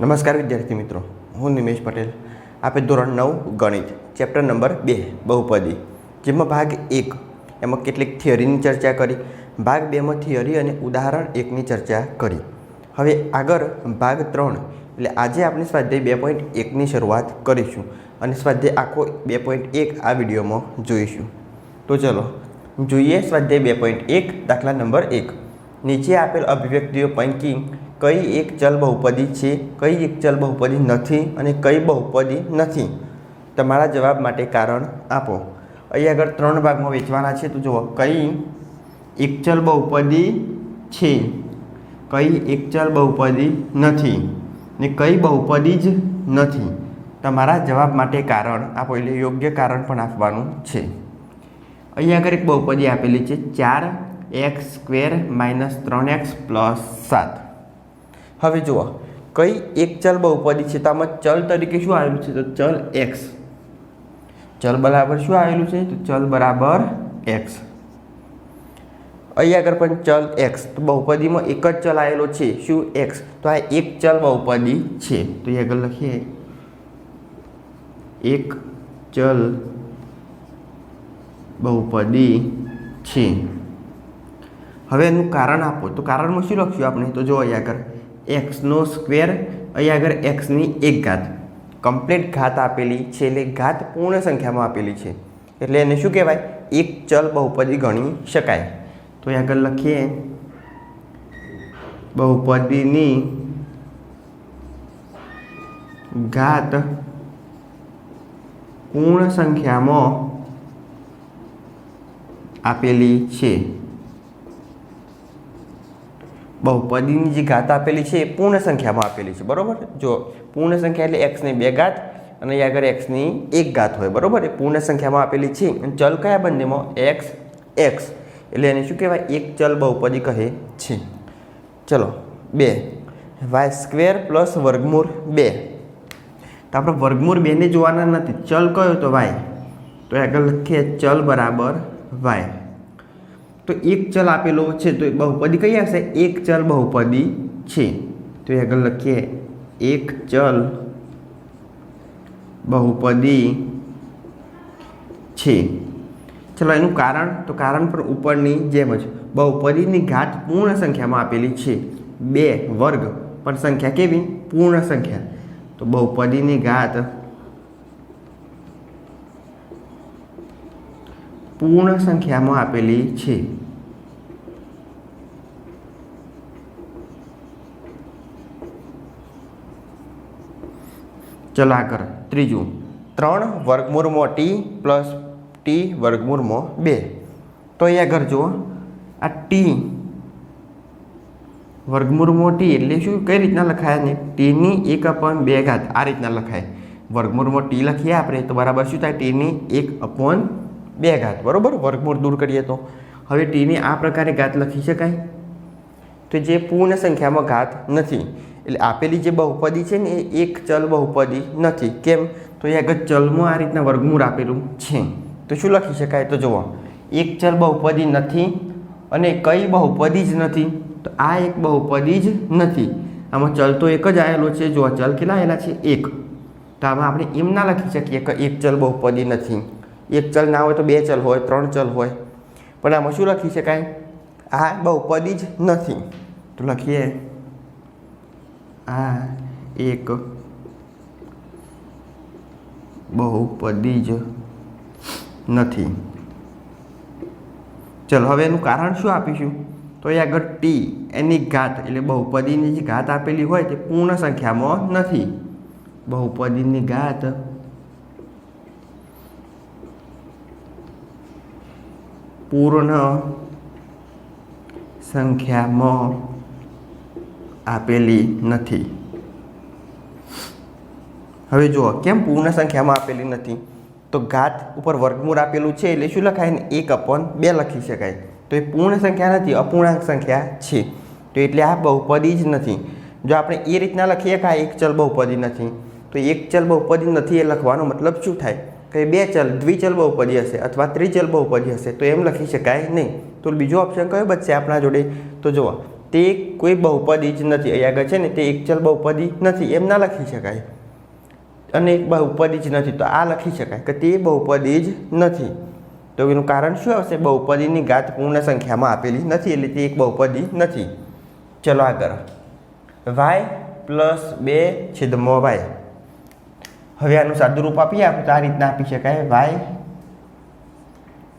નમસ્કાર વિદ્યાર્થી મિત્રો, હું નિમેશ પટેલ. આપે ધોરણ નવ, ગણિત, ચેપ્ટર નંબર બે, બહુપદી. જેમાં ભાગ એક, એમાં કેટલીક થિયરીની ચર્ચા કરી. ભાગ બેમાં થિયરી અને ઉદાહરણ એકની ચર્ચા કરી. હવે આગળ ભાગ ત્રણ, એટલે આજે આપણે સ્વાધ્યાય બે પોઈન્ટ એકની શરૂઆત કરીશું અને સ્વાધ્યાય આખો બે પોઈન્ટ એક આ વિડીયોમાં જોઈશું. તો ચલો, જોઈએ સ્વાધ્યાય બે પોઈન્ટ એક, દાખલા નંબર એક. નીચે આપેલ અભિવ્યક્તિઓ પૈકી કઈ એક ચલ બહુપદી છે, કઈ એક ચલ બહુપદી નથી અને કઈ બહુપદી નથી? તમારા જવાબ માટે કારણ આપો. અહીં આગળ ત્રણ ભાગમાં વેચવાના છે, તો જુઓ, કઈ એક ચલ બહુપદી છે, કઈ એક ચલ બહુપદી નથી ને કઈ બહુપદી જ નથી. તમારા જવાબ માટે કારણ આપો, એટલે યોગ્ય કારણ પણ આપવાનું છે. અહીંયા આગળ એક બહુપદી આપેલી છે, ચાર એક્સ સ્ક્વેર માઇનસ ત્રણ એક્સ પ્લસ સાત. હવે જુઓ, કઈ એક ચલ બહુપદી છે? તો આમાં ચલ તરીકે શું આવેલું છે? તો ચલ એક્સ ચલ બરાબર શું આવેલું છે? તો ચલ બરાબર એક્સ અહીંયા આગળ પણ ચલ એક્સ તો બહુપદીમાં એક જ ચલ આવેલો છે. શું એક્સ તો આ એક ચલ બહુપદી છે. તો અહીં આગળ લખીએ. એક ચલ બહુપદી છે. હવે એનું કારણ આપો. તો કારણમાં શું લખ્યું આપણે? તો જો અહીં આગળ. એક્સનો સ્ક્વેર અહીં આગળ એક્સની એક ઘાત. કમ્પ્લીટ ઘાત આપેલી છે એટલે ઘાત પૂર્ણ સંખ્યામાં આપેલી છે. એટલે એને શું કહેવાય? એક ચલ બહુપદી ગણી શકાય. તો અહીં આગળ લખીએ. બહુપદીની ઘાત પૂર્ણ સંખ્યામાં આપેલી છે. બહુપદીની જે ઘાત આપેલી છે એ પૂર્ણ સંખ્યામાં આપેલી છે, બરાબર? જો પૂર્ણ સંખ્યા એટલે એક્સની બે ઘાત અને અહીં આગળ એક્સની એક ઘાત હોય, બરાબર? એ પૂર્ણ સંખ્યામાં આપેલી છે. અને ચલ કયા બંનેમાં? એક્સ એક્સ એટલે એને શું કહેવાય? એક ચલ બહુપદી કહે છે. ચલો, બે. વાય સ્ક્વેર પ્લસ વર્ગમૂળ બે. તો આપણે વર્ગમૂળ બેને જોવાના નથી. ચલ કયો? તો વાય તો આગળ લખીએ ચલ બરાબર વાય તો એક ચલ આપેલો છે, તો એ બહુપદી કઈ આવશે એક ચલ બહુપદી છે. તો એ આગળ લખીએ. એક ચલ બહુપદી છે. ચલો, એનું કારણ? તો કારણ પણ ઉપરની જેમ જ. બહુપદીની ઘાત પૂર્ણ સંખ્યામાં આપેલી છે. બે વર્ગ. પણ સંખ્યા કેવી? પૂર્ણ સંખ્યા. તો બહુપદીની ઘાત પૂર્ણ સંખ્યામાં આપેલી છે. ચલો આગળ ત્રીજું. ત્રણ વર્ગમૂળમાં ટી પ્લસ ટી વર્ગમૂળમાં બે. તો અહીંયા આગળ જુઓ. આ ટી વર્ગમૂળમાં ટી એટલે શું? કઈ રીતના લખાય ને ટીની એક અપોન બે ઘાત. આ રીતના લખાય. વર્ગમૂળમાં ટી લખીએ આપણે તો બરાબર શું થાય? ટીની એક અપોન બે ઘાત, બરાબર? વર્ગમૂળ દૂર કરીએ તો. હવે ટીની આ પ્રકારે ઘાત લખી શકાય. તો જે પૂર્ણ સંખ્યામાં ઘાત નથી, એટલે આપેલી જે બહુપદી છે ને, એ એક ચલ બહુપદી નથી. કેમ? તો એ આગળ ચલમાં આ રીતના વર્ગમૂળ આપેલું છે. તો શું લખી શકાય? તો જુઓ. એક ચલ બહુપદી નથી અને કઈ બહુપદી જ નથી. તો આ એક બહુપદી જ નથી. આમાં ચલ તો એક જ આવેલો છે. જો ચલ કેટલા આવેલા છે? એક. તો આમાં આપણે એમ ના લખી શકીએ કે એક ચલ બહુપદી નથી. એક ચલ ના હોય તો બે ચલ હોય, ત્રણ ચલ હોય. પણ આમાં શું લખી શકાય? આ બહુપદી જ નથી. તો લખીએ. આ એક બહુપદી જ નથી. ચલો, હવે એનું કારણ શું આપીશું? તો એ આગળ ટી એની ઘાત, એટલે બહુપદીની જે ઘાત આપેલી હોય તે પૂર્ણ સંખ્યામાં નથી. બહુપદીની ઘાત પૂર્ણ સંખ્યામાં આપેલી નથી. હવે જુઓ, કેમ પૂર્ણ સંખ્યામાં આપેલી નથી? તો ઘાત ઉપર વર્ગમૂળ આપેલું છે એટલે શું લખાય ને? એક અપોન બે લખી શકાય. તો એ પૂર્ણ સંખ્યા નથી, અપૂર્ણાંક સંખ્યા છે. તો એટલે આ બહુપદી જ નથી. જો આપણે એ રીતના લખીએ કે આ એક ચલ બહુપદી નથી, તો એક ચલ બહુપદી નથી એ લખવાનો મતલબ શું થાય? કે બે ચલ દ્વિચલ બહુપદી હશે અથવા ત્રિચલ બહુપદી હશે, તો એમ લખી શકાય નહીં. તો બીજો ઓપ્શન કયો બચશે આપણા જોડે? તો જુઓ, તે કોઈ બહુપદી જ નથી. અહીં આગળ છે ને, તે એક ચલ બહુપદી નથી. એમ ના લખી શકાય. અને એક બહુપદી જ નથી. તો આ લખી શકાય કે તે બહુપદી જ નથી. તો એનું કારણ શું આવશે? બહુપદીની ઘાત પૂર્ણ સંખ્યામાં આપેલી નથી, એટલે તે એક બહુપદી નથી. ચલો આગળ. વાય પ્લસ બે છેદમાં વાય હવે આનું સાદુરૂપ આપીએ આપણે તો આ રીતના આપી શકાય. વાય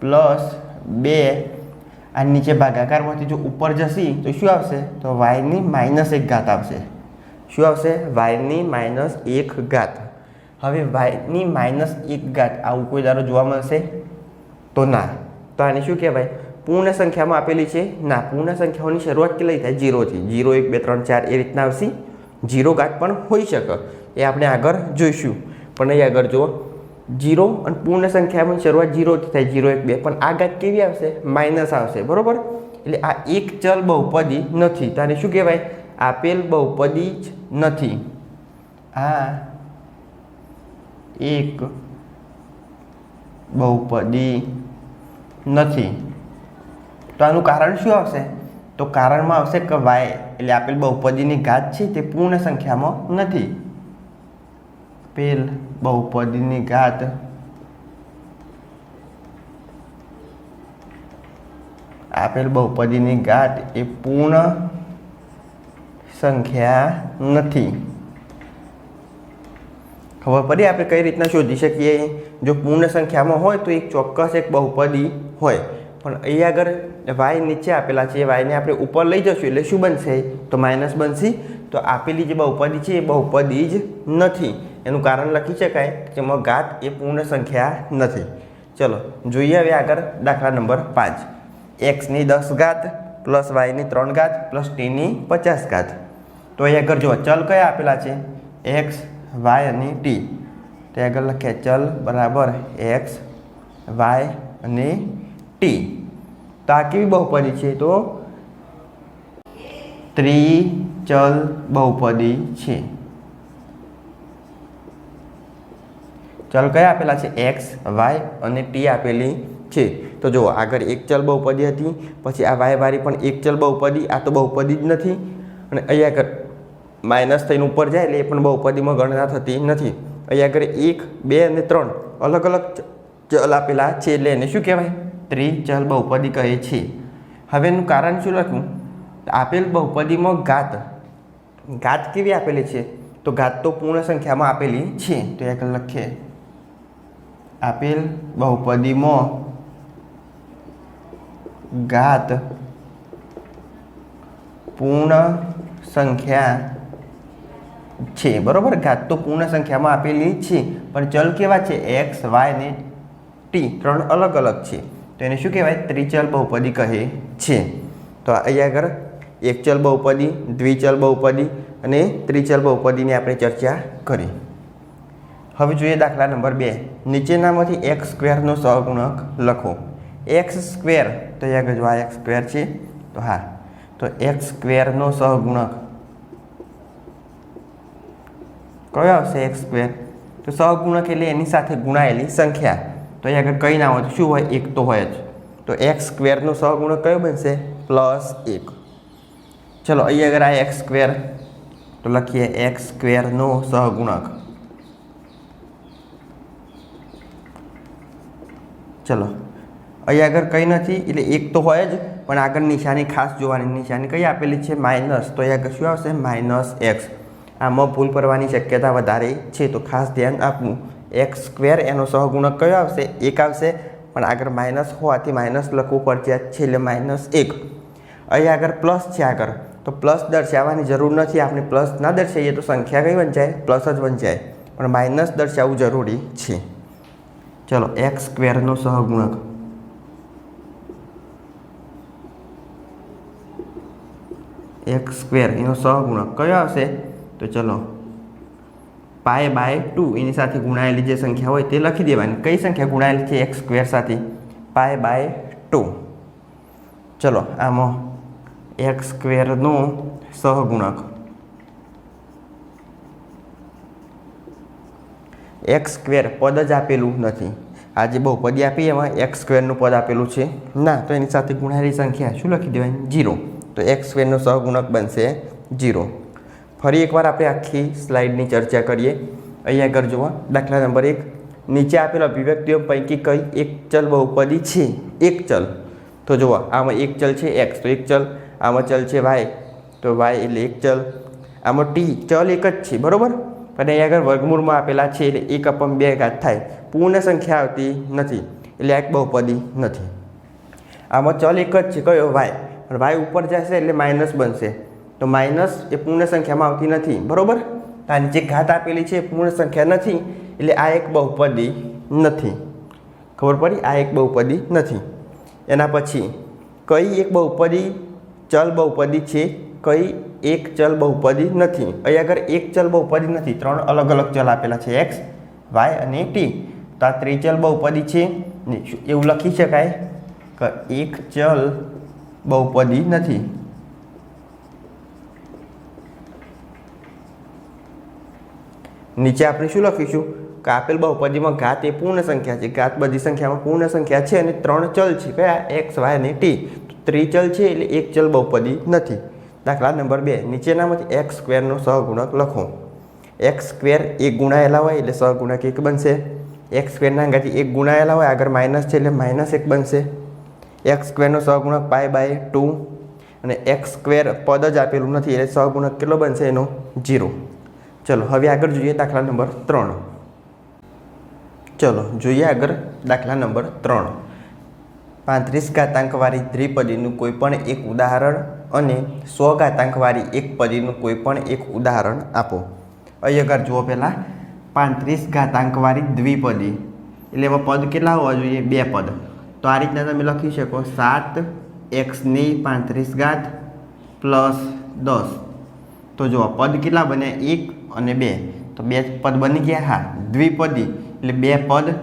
પ્લસ બે આ નીચે ભાગાકારમાંથી જો ઉપર જશે, તો શું આવશે? તો વાયની માઇનસ એક ઘાત આવશે. શું આવશે? વાયની માઇનસ એક ઘાત. હવે વાયની માઇનસ એક ઘાત આવું કોઈ દારો જોવા મળશે? તો ના. તો આને શું કહેવાય? પૂર્ણ સંખ્યામાં આપેલી છે? ના, પૂર્ણ સંખ્યાઓની શરૂઆત કેટલી થાય? જીરોથી જીરો એક, બે, ત્રણ, ચાર, એ રીતના આવશે. જીરો ઘાત પણ હોઈ શકે. એ આપણે આગળ જોઈશું. પણ અહીં આગળ જુઓ. જીરો અને પૂર્ણ સંખ્યામાં શરૂઆત જીરોથી થાય, જીરો એક બે. પણ આ ઘાત કેવી આવશે? માઇનસ આવશે. બરાબર? એટલે આ એક ચલ બહુપદી નથી. તો શું કહેવાય? આપેલ બહુપદી જ નથી. આ એક બહુપદી નથી. તો આનું કારણ શું આવશે? તો કારણમાં આવશે કે વાય. એટલે આપેલ બહુપદીની ઘાત છે તે પૂર્ણ સંખ્યામાં નથી. આપેલ બહુપદીની ઘાત આપેલ બહુપદીની ઘાત એ પૂર્ણ સંખ્યા નથી ખબર પડી આપણે કઈ રીતના શોધી શકીએ જો પૂર્ણ સંખ્યામાં હોય તો એક ચોક્કસ એક બહુપદી હોય પણ અહીંયા આગળ વાય નીચે આપેલા છે વાયને આપણે ઉપર લઈ જશું એટલે શું બનશે તો માઇનસ બનશે તો આપેલી જે બહુપદી છે એ બહુપદી જ નથી એનું કારણ લખી શકાય એમાં ઘાત એ પૂર્ણ સંખ્યા નથી. ચલો, જોઈએ હવે આગળ દાખલા નંબર પાંચ. એક્સની દસ ઘાત પ્લસ વાયની ત્રણ ઘાત પ્લસ ટીની પચાસ ઘાત. તો અહીં આગળ જુઓ, ચલ કયા આપેલા છે? એક્સ વાય અને ટી તો આગળ લખ્યા ચલ બરાબર એક્સ વાય અને ટી તો આ કેવી બહુપદી છે તો? ત્રિચલ બહુપદી છે. ચલ કયા આપેલા છે? એક્સ વાય અને ટી આપેલી છે. તો જુઓ, આગળ એક ચલ બહુપદી હતી, પછી આ વાય વાળી પણ એક ચલ બહુપદી, આ તો બહુપદી જ નથી. અને અહીંયા આગળ માઇનસ થઈને ઉપર જાય એટલે એ પણ બહુપદીમાં ગણના થતી નથી. અહીંયા આગળ એક, બે અને ત્રણ અલગ અલગ ચલ આપેલા છે એટલે એને શું કહેવાય? ત્રિચલ બહુપદી કહે છે. હવેનું કારણ શું લખ્યું આપેલ બહુપદીમાં ઘાત ઘાત કેવી આપેલી છે? તો ઘાત તો પૂર્ણ સંખ્યામાં આપેલી છે. તો એક લખીએ. આપેલ બહુપદીમાં ઘાત પૂર્ણ સંખ્યા છે બરોબર ઘાત તો પૂર્ણ સંખ્યામાં આપેલી છે પણ ચલ કેવા છે એક્સ વાય ને ટી ત્રણ અલગ અલગ છે તો એને શું કહેવાય ત્રિચલ બહુપદી કહે છે તો અહીંયા આગળ એકચલ બહુપદી દ્વિચલ બહુપદી અને ત્રિચલ બહુપદીની આપણે ચર્ચા કરી હવે જોઈએ દાખલા નંબર બે. નીચેનામાંથી એક્સ સ્ક્વેરનો સહગુણક લખો. એક્સ સ્ક્વેર તો અહીંયા જો આ એક્સ સ્ક્વેર છે, તો હા. તો એક્સ સ્ક્વેરનો સહગુણક કયો આવશે એક્સ સ્ક્વેર તો સહગુણક એટલે એની સાથે ગુણાયેલી સંખ્યા. તો અહીંયા આગળ કંઈ ના હોય? શું હોય? એક તો હોય જ. તો એક્સ સ્ક્વેરનો સહગુણક કયો બનશે? પ્લસ એક. ચલો, અહીંયા આગળ આ એક્સ સ્ક્વેર તો લખીએ એક્સ સ્ક્વેરનો સહગુણક. ચલો. અહીંયા આગળ કંઈ નથી, એટલે એક તો હોય જ, પણ આગળ નિશાની ખાસ જોવાની નિશાની કઈ આપેલી છે? માઇનસ, તો અહીંયા શું આવશે? Minus x. આમાં ભૂલ પડવાની શક્યતા વધારે છે, તો ખાસ ધ્યાન આપવું. એક્સ સ્ક્વેર, એનો સહગુણક કયો આવશે? એક આવશે, પણ આગળ માઇનસ હોવાથી માઇનસ લખવું પડશે છે એટલે માઇનસ એક. અહીં આગળ પ્લસ છે આગળ. તો પ્લસ દર્શાવવાની જરૂર નથી, આપણે પ્લસ ના દર્શાવીએ તો સંખ્યા કઈ વંચાય? પ્લસ જ વંચાય. પણ માઇનસ દર્શાવવું જરૂરી છે. ચલો એક્સ સ્ક્વેરનો સહગુણક. એક્સ સ્ક્વેર એનો સહગુણક કયો આવશે? તો ચલો પાય બાય ટુ એની સાથે ગુણાયેલી જે સંખ્યા હોય તે લખી દેવાની. કઈ સંખ્યા ગુણાયેલી છે એક્સ સ્ક્વેર સાથે? પાય બાય ટુ ચલો, આમાં એક્સ સ્ક્વેરનો સહગુણક. એક્સ સ્ક્વેર પદ જ આપેલું નથી. આ જે બહુપદી આપી એમાં એક્સ સ્ક્વેરનું પદ આપેલું છે. ના, તો એની સાથે ગુણાયેલી સંખ્યા શું લખી દેવાય જીરો તો એક્સ સ્ક્વેરનો સહગુણક બનશે જીરો ફરી એકવાર આપણે આખી સ્લાઇડની ચર્ચા કરીએ. અહીંયા આગળ જુઓ દાખલા નંબર એક. નીચે આપેલ અભિવ્યક્તિઓ પૈકી કઈ એક ચલ બહુપદી છે? એક ચલ. તો જુઓ, આમાં એક ચલ છે એક્સ તો એક ચલ. આમાં ચલ છે વાય તો વાય એટલે એક ચલ. આમાં ટી ચલ એક જ છે, બરાબર? પણ અહીંયા આગળ વર્ગમૂળમાં આપેલા છે એટલે એક અપમ બે ઘાત થાય. પૂર્ણ સંખ્યા આવતી નથી. એટલે એક બહુપદી નથી. આમાં ચલ એક જ છે. કયો? વાય. પણ વાય ઉપર જશે એટલે માઇનસ બનશે. તો માઇનસ એ પૂર્ણ સંખ્યામાં આવતી નથી. બરાબર? આની જે ઘાત આપેલી છે પૂર્ણ સંખ્યા નથી. એટલે આ એક બહુપદી નથી. ખબર પડી? આ એક બહુપદી નથી. એના પછી કઈ એક બહુપદી? ચલ બહુપદી છે. કઈ એક ચલ બહુપદી નથી. અહીં આગળ એક ચલ બહુપદી નથી. ત્રણ અલગ અલગ ચલ આપેલા છે. એક્સ વાય અને ટી તો આ ત્રિચલ બહુપદી છે. એવું લખી શકાય? કે એક ચલ બહુપદી નથી. નીચે આપણે શું લખીશું? કે આપેલ બહુપદીમાં ઘાત એ પૂર્ણ સંખ્યા છે. ઘાત બધી સંખ્યામાં પૂર્ણ સંખ્યા છે અને ત્રણ ચલ છે. કયા? એક્સ વાય અને ટી ત્રિચલ છે એટલે એક ચલ બહુપદી નથી. દાખલા નંબર બે નીચેનામાંથી એક્સ સ્ક્વેરનો સહગુણક લખો. એક્સ સ્ક્વેર એક ગુણાયેલા હોય એટલે સહગુણક એક બનશે. એક્સ સ્ક્વેરના અંગાથી એક ગુણાયેલા હોય, આગળ માઇનસ છે એટલે માઇનસ એક બનશે. એક્સ સ્ક્વેરનો સહગુણક પાય બાય ટુ અને એક્સ સ્ક્વેર પદ જ આપેલું નથી એટલે સહગુણક કેટલો બનશે એનો? જીરો ચલો, હવે આગળ જોઈએ દાખલા નંબર ત્રણ. ચલો, જોઈએ આગળ દાખલા નંબર ત્રણ. પાંત્રીસ ઘાતાંકવાળી દ્વિપદીનું કોઈપણ એક ઉદાહરણ અને સો ઘાતાંકવાળી એક પદીનું કોઈપણ એક ઉદાહરણ આપો. અહીં જુઓ પહેલાં, પાંત્રીસ ઘાતાંકવાળી દ્વિપદી. એટલે એમાં પદ કેટલા હોવા જોઈએ? બે પદ. તો આ રીતના તમે લખી શકો, સાત એક્સની પાંત્રીસ ઘાત પ્લસ દસ. તો જુઓ પદ કેટલા બન્યા? એક અને બે. તો બે પદ બની ગયા હા, દ્વિપદી. એટલે બે પદ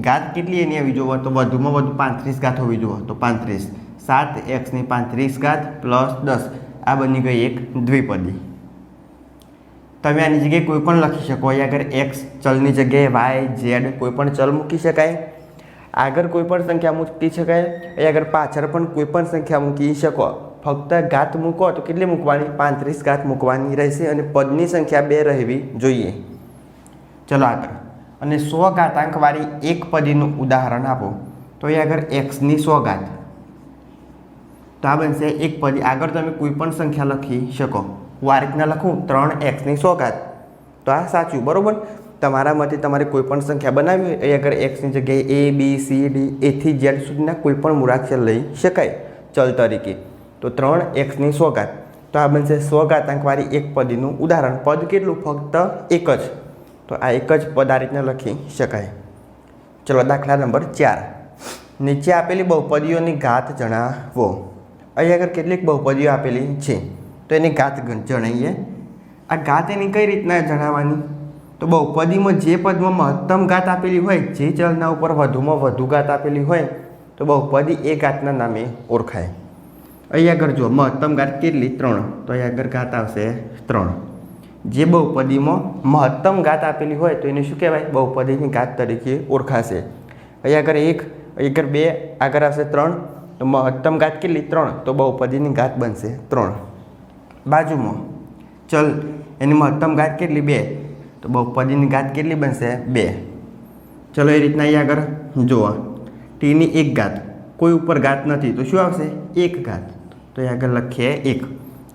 ઘાત કેટલી એની આવી? જોવો તો વધુમાં વધુ પાંત્રીસ ઘાત હોવી જુઓ તો પાંત્રીસ. સાત એક્સની પાંત્રીસ ઘાત પ્લસ દસ. આ બની ગઈ એક દ્વિપદી. તમે આની જગ્યાએ કોઈ પણ લખી શકો. અહીંયા આગળ એક્સ ચલની જગ્યાએ વાય ઝેડ કોઈ પણ ચલ મૂકી શકાય. આગળ કોઈ પણ સંખ્યા મૂકી શકાય. અહીંયા આગળ પાછળ પણ કોઈ પણ સંખ્યા મૂકી શકો. ફક્ત ઘાત મૂકો તો કેટલી મૂકવાની? પાંત્રીસ ઘાત મૂકવાની રહેશે અને પદની સંખ્યા બે રહેવી જોઈએ. ચલો આગળ. અને સો ઘાતાંકવાળી એક પદીનું ઉદાહરણ આપો. તો અહીંયા આગળ એક્સની સો ઘાત. તો આ બનશે એક પદી. આગળ તમે કોઈ પણ સંખ્યા લખી શકો. હું આ રીતના લખું ત્રણ એક્સની સોગાત. તો આ સાચું, બરાબર? તમારા મતે તમારે કોઈ પણ સંખ્યા બનાવી હોય, એ આગળ એક્સની જગ્યાએ એ બી સી ડી એથી ઝેડ સુધીના કોઈ પણ મૂળાક્ષર લઈ શકાય. ચલ તરીકે. તો ત્રણ એક્સની સોગાત. તો આ બનશે સ્વઘાતાંકવાળી એક પદીનું ઉદાહરણ. પદ કેટલું? ફક્ત એક જ. તો આ એક જ પદ આ રીતના લખી શકાય. ચલો, દાખલા નંબર ચાર. નીચે આપેલી બહુપદીઓની ઘાત જણાવો. અહીં આગળ કેટલીક બહુપદીઓ આપેલી છે. તો એની ઘાત જણાવીએ આ ઘાત એની કઈ રીતના જણાવવાની તો બહુપદીમાં જે પદમાં મહત્તમ ઘાત આપેલી હોય, જે ચલના ઉપર વધુમાં વધુ ઘાત આપેલી હોય, તો બહુપદી એ ઘાતના નામે ઓળખાય. અહીં આગળ જુઓ, મહત્તમ ઘાત કેટલી? ત્રણ. તો અહીં આગળ ઘાત આવશે ત્રણ. જે બહુપદીમાં મહત્તમ ઘાત આપેલી હોય, તો એને શું કહેવાય? બહુપદીની ઘાત તરીકે ઓળખાશે. અહીં આગળ એક, અહીં આગળ બે, આગળ આવશે ત્રણ. તો મહત્તમ ઘાત કેટલી? ત્રણ. તો બહુપદીની ઘાત બનશે ત્રણ. બાજુમાં. ચલ એની મહત્તમ ઘાત કેટલી? બે. તો બહુપદીની ઘાત કેટલી બનશે? બે. ચલો, એ રીતના અહીં આગળ જુઓ ટીની એક ઘાત. કોઈ ઉપર ઘાત નથી. તો શું આવશે? એક ઘાત. તો અહીં આગળ લખીએ એક.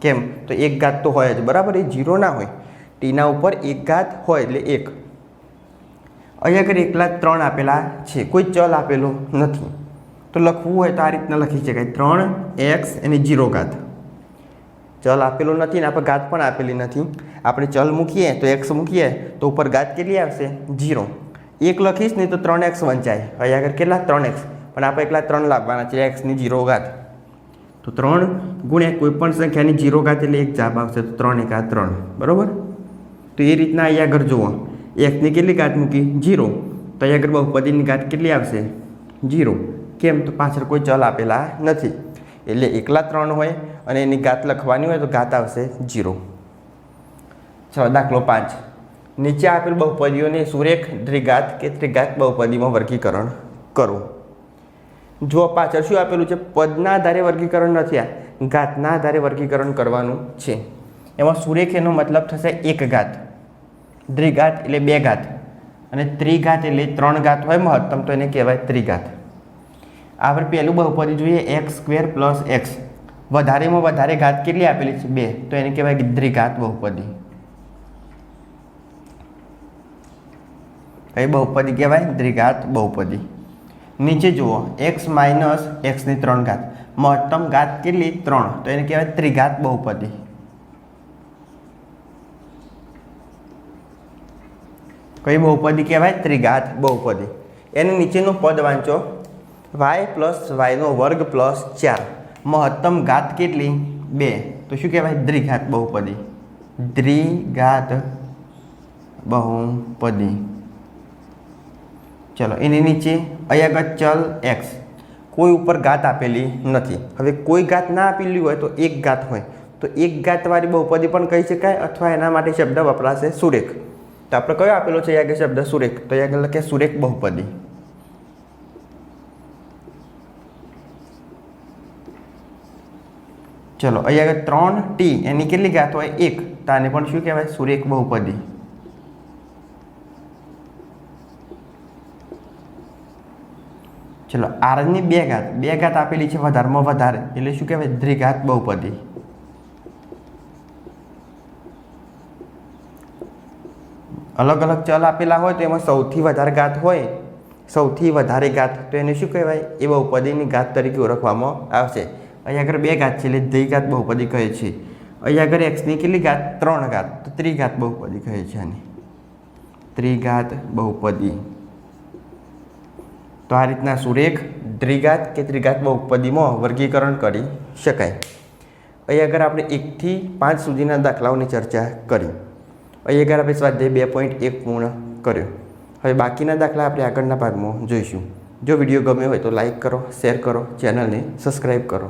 કેમ? તો એક ઘાત તો હોય જ. બરાબર? એ જીરો ના હોય. ટીના ઉપર એક ઘાત હોય એટલે એક. અહીં આગળ એકલા ત્રણ આપેલા છે. કોઈ ચલ આપેલો નથી. તો લખવું હોય તો આ રીતના લખી શકાય. ત્રણ એક્સ એની જીરો ઘાત. ચલ આપેલો નથી ને આપણે ઘાત પણ આપેલી નથી. આપણે ચલ મૂકીએ તો એક્સ મૂકીએ તો ઉપર ઘાત કેટલી આવશે? જીરો. એક લખીશ ને તો ત્રણ એક્સ વંચાય. અહીં આગળ કેટલા? ત્રણ એક્સ. પણ આપણે એકલા ત્રણ લાવવાના છે એક્સની જીરો ઘાત. તો ત્રણ ગુણ્યા કોઈ પણ સંખ્યાની જીરો ઘાત એટલે એક જાબ આવશે તો ત્રણ એકા ત્રણ. બરાબર? તો એ રીતના અહીંયા આગળ જુઓ. એક્સની કેટલી ઘાત મૂકી? જીરો. તો અહીંયા આગળ બહુપદીની ઘાત કેટલી આવશે? જીરો. કેમ તો પાછળ કોઈ ચલ આપેલા નથી? એટલે એકલા ત્રણ હોય અને એની ઘાત લખવાની હોય તો ઘાત આવશે જીરો. ચલો, દાખલો પાંચ. નીચે આપેલ બહુપદીઓને સુરેખ, દ્વિઘાત કે ત્રિઘાત બહુપદીમાં વર્ગીકરણ કરો. જો પાછળ શું આપેલું છે? પદના આધારે વર્ગીકરણ નથી આ. ઘાતના આધારે વર્ગીકરણ કરવાનું છે. એમાં સુરેખ એનો મતલબ થશે એક ઘાત. દ્વિઘાત એટલે બે ઘાત. અને ત્રિઘાત એટલે ત્રણ ઘાત હોય મહત્તમ, તો એને કહેવાય ત્રિઘાત. આપણે પહેલું બહુપદી જોઈએ એક્સ સ્ક્વેર પ્લસ એક્સ વધારેમાં વધારે ઘાત કેટલી આપેલી છે? બે. તો એને કહેવાય દ્વિઘાત બહુપદી. કઈ બહુપદી કહેવાય? દ્વિઘાત બહુપદી. નીચે જુઓ એક્સ માઇનસ એક્સની ત્રણ ઘાત. મહત્તમ ઘાત કેટલી? ત્રણ. તો એને કહેવાય ત્રિઘાત બહુપદી. કઈ બહુપદી કહેવાય? ત્રિઘાત બહુપદી. એને નીચેનું પદ વાંચો. વાય પ્લસ વાયનો વર્ગ પ્લસ ચાર. મહત્તમ ઘાત કેટલી? બે. તો શું કહેવાય? દ્વિઘાત બહુપદી. દ્વિઘાત બહુપદી. ચલો, એની નીચે અયાગત ચલ એક્સ કોઈ ઉપર ઘાત આપેલી નથી. હવે કોઈ ઘાત ના આપેલી હોય તો એક ઘાત હોય. તો એક ઘાતવાળી બહુપદી પણ કહી શકાય અથવા એના માટે શબ્દ વપરાશે સુરેખ. તો આપણે કયો આપેલો છે? યાગ શબ્દ સુરેખ. તો યાગ લખે સુરેખ બહુપદી. ચલો, અહીંયા આગળ ત્રણ ટી એની કેટલી ઘાત હોય? એક. તો આને પણ શું કહેવાય? સુરેખ બહુપદી. ચલો, આરની બે ઘાત. બે ઘાત આપેલી છે વધારમાં વધારે. એટલે શું કહેવાય? દ્વિઘાત બહુપદી. અલગ અલગ ચલ આપેલા હોય તો એમાં સૌથી વધારે ઘાત હોય. સૌથી વધારે ઘાત તો એને શું કહેવાય? એ બહુપદીની ઘાત તરીકે ઓળખવામાં આવશે. અહીંયા આગળ બે ઘાત છે, એટલે દ્વિઘાત બહુપદી કહે છે. અહીંયા આગળ એક્સની કેટલી ઘાત? ત્રણ ઘાત. તો ત્રિઘાત બહુપદી કહે છે આને. ત્રિઘાત બહુપદી. તો આ રીતના સુરેખ દ્વિઘાત કે ત્રિઘાત બહુપદીમાં વર્ગીકરણ કરી શકાય. અહીં આગળ આપણે એકથી પાંચ સુધીના દાખલાઓની ચર્ચા કરી. અહીં આગળ આપણે સ્વાધ્યાય બે પોઈન્ટ એક પૂર્ણ કર્યો. હવે બાકીના દાખલા આપણે આગળના ભાગમાં જોઈશું. જો વીડિયો ગમ્યો હોય તો લાઈક કરો, શેર કરો, ચેનલને સબસ્ક્રાઈબ કરો.